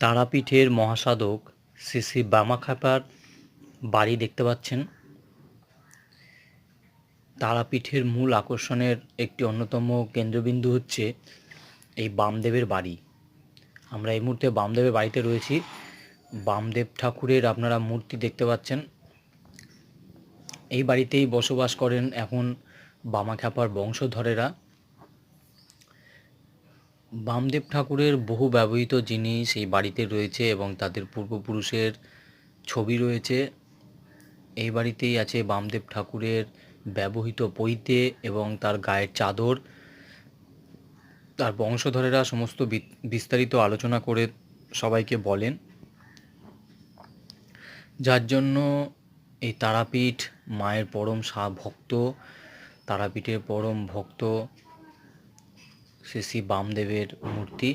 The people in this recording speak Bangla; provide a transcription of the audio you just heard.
তারাপীঠের মহাসাধক শ্রী শ্রী বামাখ্যাপার বাড়ি দেখতে পাচ্ছেন। তারাপীঠের মূল আকর্ষণের একটি অন্যতম কেন্দ্রবিন্দু হচ্ছে এই বামদেবের বাড়ি। আমরা এই মুহূর্তে বামদেবের বাড়িতে রয়েছি। বামদেব ঠাকুরের আপনারা মূর্তি দেখতে পাচ্ছেন। এই বাড়িতেই বসবাস করেন এখন বামাখ্যাপার বংশধরেরা। বামদেব ঠাকুরের বহু ব্যবহৃত জিনিস এই বাড়িতে রয়েছে এবং তাদের পূর্বপুরুষের ছবি রয়েছে। এই বাড়িতেই আছে বামদেব ঠাকুরের ব্যবহৃত পৈতে এবং তার গায়ের চাদর। তার বংশধরেরা সমস্ত বিস্তারিত আলোচনা করে সবাইকে বলেন। যার জন্য এই তারাপীঠ মায়ের পরম সা, ভক্ত, তারাপীঠের পরম ভক্ত শ্রী শ্রী বামদেবের মূর্তি